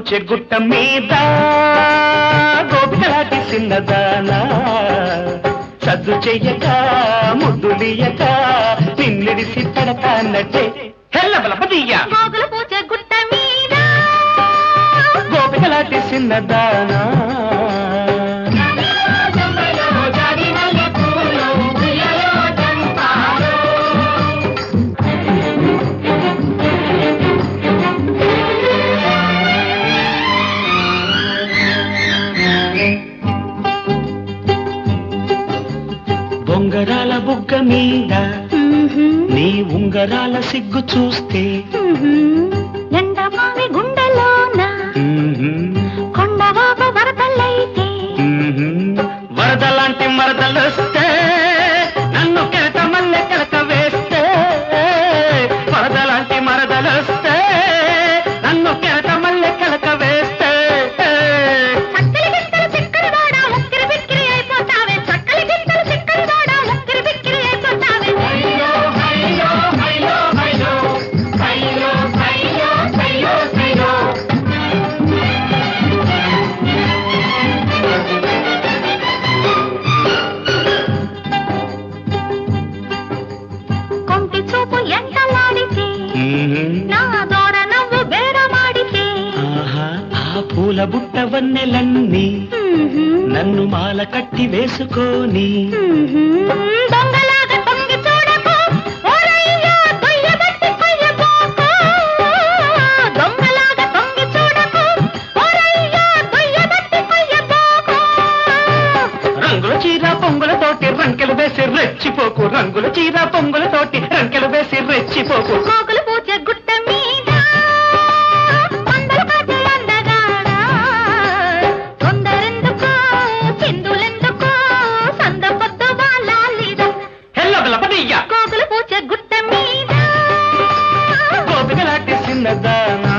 పూచె గుట్ట మీద గోపికలాంటి చిన్నదానా. సద్దు చెయ్యక ముద్దులియక నిన్నిడిసి పెడతానట్టే హెల్లబలపదీయ గోగులు పూచే గుట్ట మీద. గోపికలాంటి చిన్నదానా. బొంగరాల బుగ్గ మీద నీ ఉంగరాల సిగ్గు చూస్తే ఎండమావి గుండెలోన కొంటి చూపు నా దోర నవ్వు బేరమాడితే. ఆ పూల బుట్ట వన్నెలన్నీ నన్ను మాల కట్టి వేసుకొని. దొంగలాగా తొంగి చూడకు ఓరయ్యా కొయ్యబట్టి కొయ్యబోకు దొంగలాగా తొంగి చూడకు ఓరయ్యా కొయ్యబట్టి కొయ్యబోకు రంగుల చీర పొంగులతోటి రంకెలు వేసి రెచ్చిపోకు. రంగుల చీర పొంగులతోటి మర్చిపోకు గోకులు పూజ గుట్ట మీద వందల పది అందగాడా? కొందరెందుకో చిందులెందుకో సంద పొద్దు వాళ్ళ గోకులు పూజ గుట్ట మీద గోపికలాంటి చిన్నదానా.